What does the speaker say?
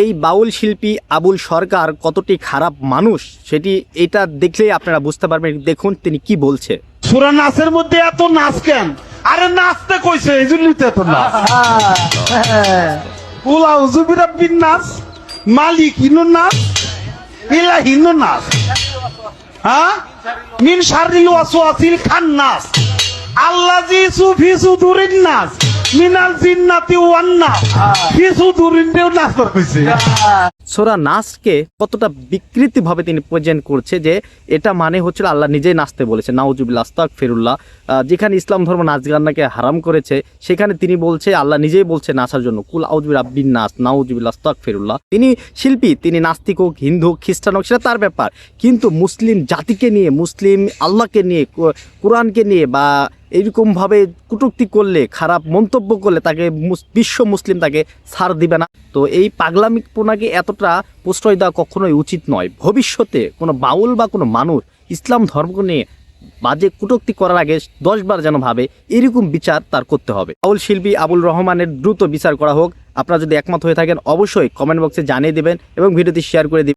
এই বাউল শিল্পী আবুল সরকার কতটি খারাপ মানুষ সেটি এটা দেখলেই আপনারা বুঝতে পারবেন। দেখুন তিনি কি বলছে। সুরা নাচের মধ্যে এত নাচ কেন? আরে নাচতে কইছে, এই জন্যই তো এত নাচ। উলাউ জুবিরা বিন নাচ, মালিক হিনু নাচ, ইলা হিনু নাচ। হ্যাঁ? মিন শারিল ওয়াসওয়াসিল খান নাচ। আল্লাজি সুফি সুদুরিন নাচ। মিনাল জিন্নাতি ওয়ান নাচ ফি সুদুরিন নাচ কইছে সোরা নাচকে কতটা বিকৃতিভাবে তিনি প্রেজেন্ট করছে যে এটা মানে হচ্ছিল আল্লাহ নিজেই নাচতে বলেছে। নাউজুবিল্লা আস্তাক ফেরুল্লাহ যেখানে ইসলাম ধর্ম নাচ গান্নাকে হারাম করেছে, সেখানে তিনি বলছে, আল্লাহ নিজেই বলছে নাচার জন্য। কুল আউজবিল আব্বিন নাচ নাউজুবিল্লা আস্তাক ফেরুল্লাহ তিনি শিল্পী, তিনি নাস্তিক হোক, হিন্দু হোক, খ্রিস্টান হোক, সেটা তার ব্যাপার। কিন্তু মুসলিম জাতিকে নিয়ে, মুসলিম আল্লাহকে নিয়ে কোরআনকে নিয়ে বা এইরকমভাবে কটূক্তি করলে, খারাপ মন্তব্য করলে তাকে বিশ্ব মুসলিম তাকে ছাড় দিবে না। তো এই পাগলামিপনাকে এতটা প্রশ্রয় দেওয়া কখনোই উচিত নয়। ভবিষ্যতে কোনো বাউল বা কোনো মানুষ ইসলাম ধর্ম নিয়ে বাজে কটূক্তি করার আগে দশবার যেন ভাবে, এরকম বিচার তার করতে হবে। বাউল শিল্পী আবুল রহমানের দ্রুত বিচার করা হোক। আপনারা যদি একমত হয়ে থাকেন, অবশ্যই কমেন্ট বক্সে জানিয়ে দেবেন এবং ভিডিওটি শেয়ার করে দিবেন।